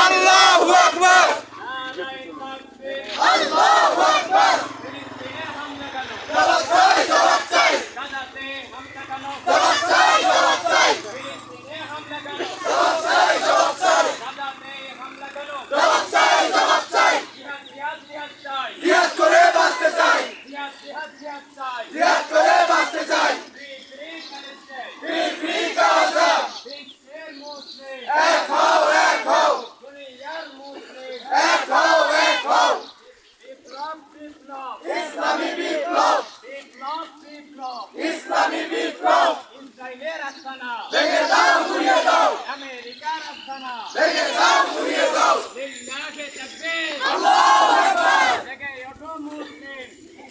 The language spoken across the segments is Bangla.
আল্লাহু আকবার। আল্লাহু আকবার জবাব চাই জবাব চাই জবাব চাই জবাব চাই জবাব চাই জবাব চাই জবাব চাই জবাব চাই জিহাদ করে বাঁচতে চাই। জিহাদ করে বাঁচতে চাই। Free free Gaza free free Moseley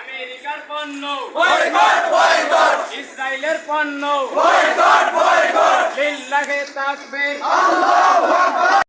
আমেরিকার পণ্য। ইসরায়েলের পণ্য। লিল্লাহে তাকবীর আল্লাহু আকবার।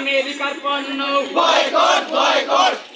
আমেরিকার পণ্য বয়কট বয়কট